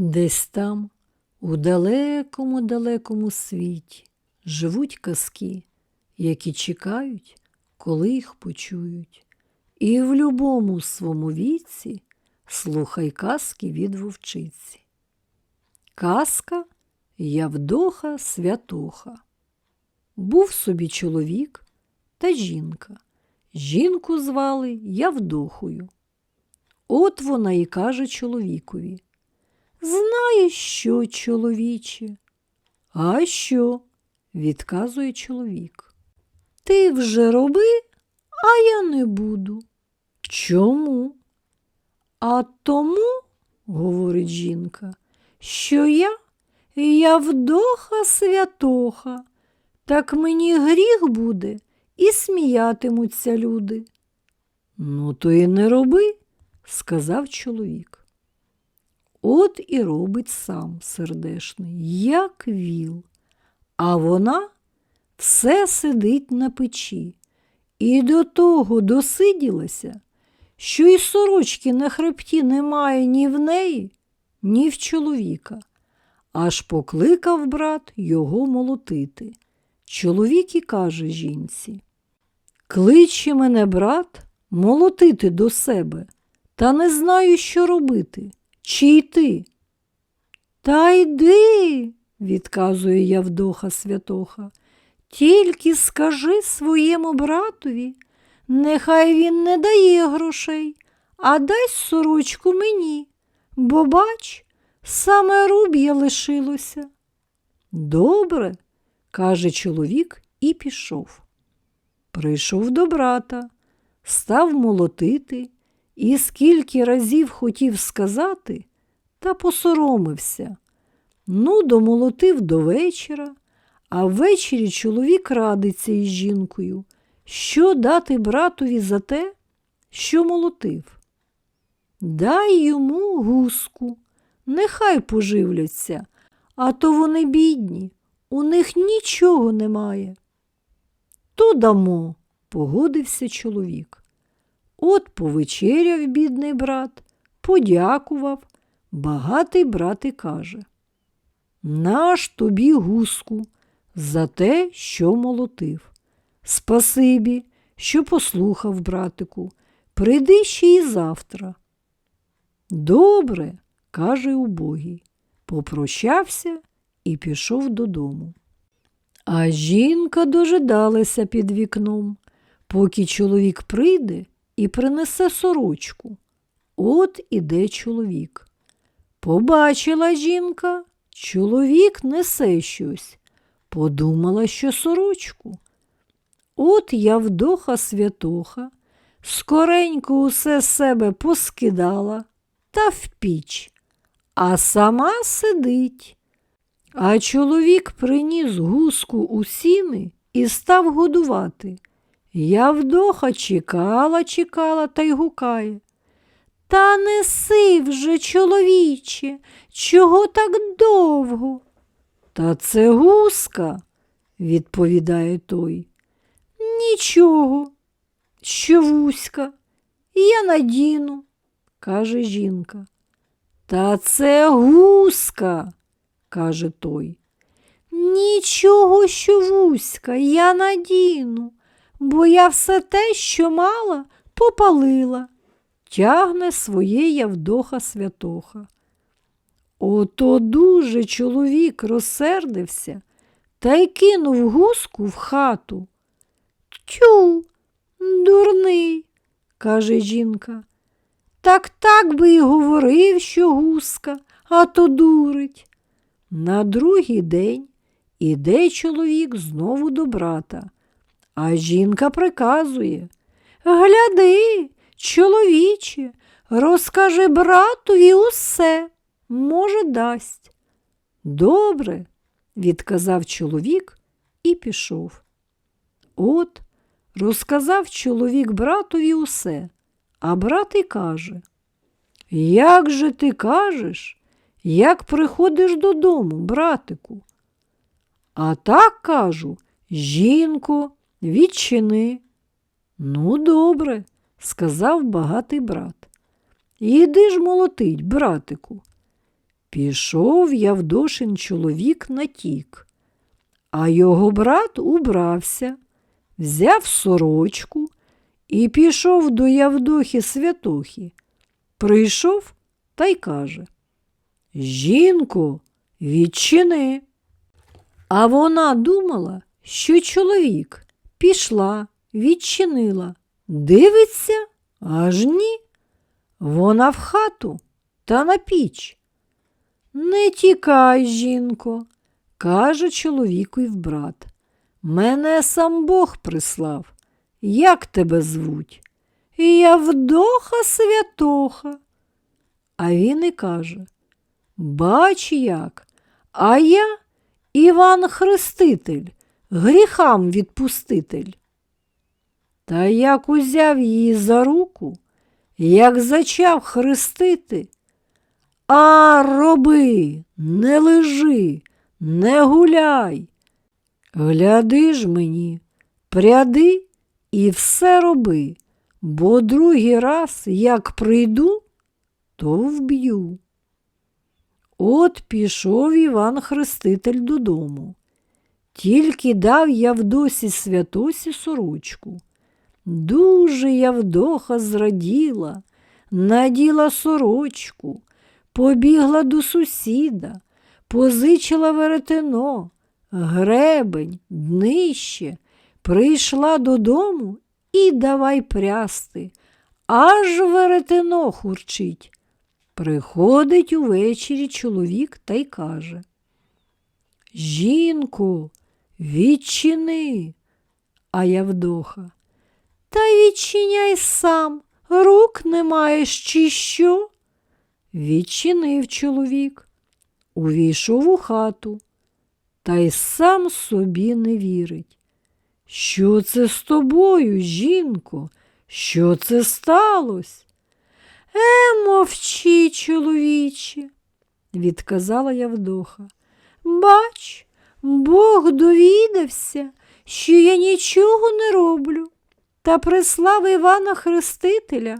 Десь там, у далекому далекому світі, живуть казки, які чекають, коли їх почують. І в любому свому віці слухай казки від вовчиці. Казка Явдоха Святоха. Був собі чоловік та жінка. Жінку звали Явдохою. От вона і каже чоловікові. Знаєш що, чоловіче? А що? відказує чоловік. Ти вже роби, а я не буду. Чому? А тому, говорить жінка, що я Явдоха святоха, так мені гріх буде і сміятимуться люди. Ну, то і не роби, сказав чоловік. От і робить сам сердешний, як віл, а вона все сидить на печі і до того досиділася, що і сорочки на хребті немає ні в неї, ні в чоловіка. Аж покликав брат його молотити. Чоловік і каже жінці Кличе мене, брат, молотити до себе, та не знаю, що робити. Чи йти? Та йди, відказує Явдоха Святоха. Тільки скажи своєму братові, нехай він не дає грошей, а дасть сорочку мені, бо бач, саме руб'я лишилося. Добре, каже чоловік і пішов. Прийшов до брата, став молотити і скільки разів хотів сказати, та посоромився. Ну, домолотив до вечора, а ввечері чоловік радиться із жінкою, що дати братові за те, що молотив. Дай йому гуску, нехай поживляться, а то вони бідні, у них нічого немає. То дамо, погодився чоловік. От повечеряв бідний брат, подякував, багатий брат і каже Наш тобі гуску за те, що молотив. Спасибі, що послухав, братику, прийди ще й завтра. Добре, каже убогий, попрощався і пішов додому. А жінка дожидалася під вікном, поки чоловік прийде і принесе сорочку. От іде чоловік. Побачила жінка, чоловік несе щось. Подумала, що сорочку. От Явдоха святоха, скоренько усе себе поскидала та в піч, а сама сидить. А чоловік приніс гуску у сіни і став годувати. Явдоха чекала, чекала та й гукає. Та неси вже, чоловіче, чого так довго? Та це гуска, відповідає той. Нічого, що вузька, я надіну, каже жінка. Та це гуска, каже той. Нічого, що вузька, я надіну, бо я все те, що мала, попалила, тягне своє Явдоха святоха. Ото дуже чоловік розсердився та й кинув гуску в хату. Тю, дурний, каже жінка. Так так би і говорив, що гуска, а то дурить. На другий день іде чоловік знову до брата, а жінка приказує Гляди, чоловіче, розкажи братові усе, може, дасть. Добре, відказав чоловік і пішов. От розказав чоловік братові усе, а брат і каже Як же ти кажеш? Як приходиш додому, братику? А так кажу, жінко, відчини. Ну, добре, сказав багатий брат. Іди ж молотить, братику. Пішов Явдошин чоловік на тік, а його брат убрався, взяв сорочку і пішов до Явдохи Святохи. Прийшов та й каже Жінко, відчини. А вона думала, що чоловік пішла, відчинила, дивиться, аж ні. Вона в хату та на піч. Не тікай, жінко, каже чоловіку в брат. Мене сам Бог прислав. Як тебе звуть? Явдоха святоха. А він і каже Бач як, а я Іван Хреститель, гріхам відпуститель. Та як узяв її за руку, як зачав хрестити, а роби, не лежи, не гуляй. Гляди ж мені, пряди і все роби, бо другий раз, як прийду, то вб'ю. От пішов Іван Хреститель додому. Тільки дав Явдосі святосі сорочку. Дуже Явдоха зраділа, наділа сорочку, побігла до сусіда, позичила веретено, гребень, днище, прийшла додому і давай прясти, аж веретено хурчить. Приходить увечері чоловік та й каже Жінко, відчини, а Явдоха. Та відчиняй сам, рук не маєш, чи що? Відчинив чоловік, увійшов у хату, та й сам собі не вірить. Що це з тобою, жінко? Що це сталося? Е, мовчи, чоловіче, відказала Явдоха. Бач, Бог довідався, що я нічого не роблю, та прислав Івана Хрестителя.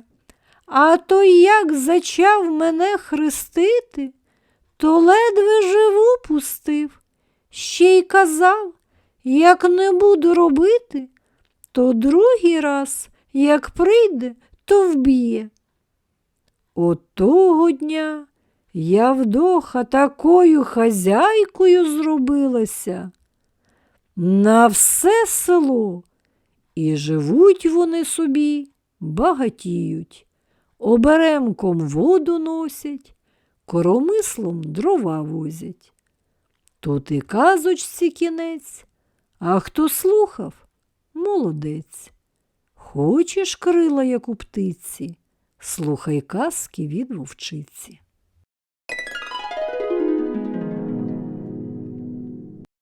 А той як зачав мене хрестити, то ледве живу пустив. Ще й казав, як не буду робити, то другий раз, як прийде, то вб'є. От того дня Явдоха такою хазяйкою зробилася на все село, і живуть вони собі, багатіють, оберемком воду носять, коромислом дрова возять. Тут і казочці кінець, а хто слухав, молодець. Хочеш крила, як у птиці, слухай казки від вовчиці.